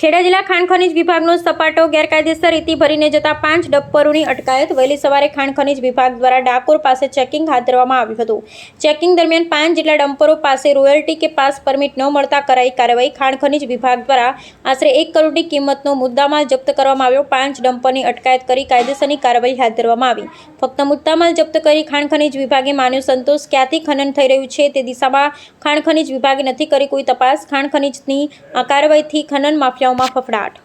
ખેડા જિલ્લા ખાણ ખનીજ વિભાગનો સપાટો ગેરકાયદેસર રીતિ ભરીને જતા પાંચ ડમ્પરોની અટકાયત. વહેલી સવારે ખાણ ખનીજ વિભાગ દ્વારા ડાકોર પાસે ચેકિંગ હાથ ધરવામાં આવ્યું હતું. ચેકિંગ દરમિયાન પાંચ જેટલા ડમ્પરો પાસે રોયલ્ટી કે પાસ પરમિટ ન મળતા કરાઈ કાર્યવાહી ખાણ ખનીજ વિભાગ દ્વારા આશરે એક કરોડની કિંમતનો મુદ્દામાલ જપ્ત કરવામાં આવ્યો. પાંચ ડમ્પરની અટકાયત કરી કાયદેસરની કાર્યવાહી હાથ ધરવામાં આવી. ફક્ત મુદ્દામાલ જપ્ત કરી ખાણ ખનીજ વિભાગે માન્યો સંતોષ ક્યાંથી ખનન થઈ રહ્યું છે તે દિશામાં ખાણ ખનીજ વિભાગે નથી કરી કોઈ તપાસ. ખાણ ખનીજની આ કાર્યવાહીથી ખનન માફિયાઓમાં ફફડાટ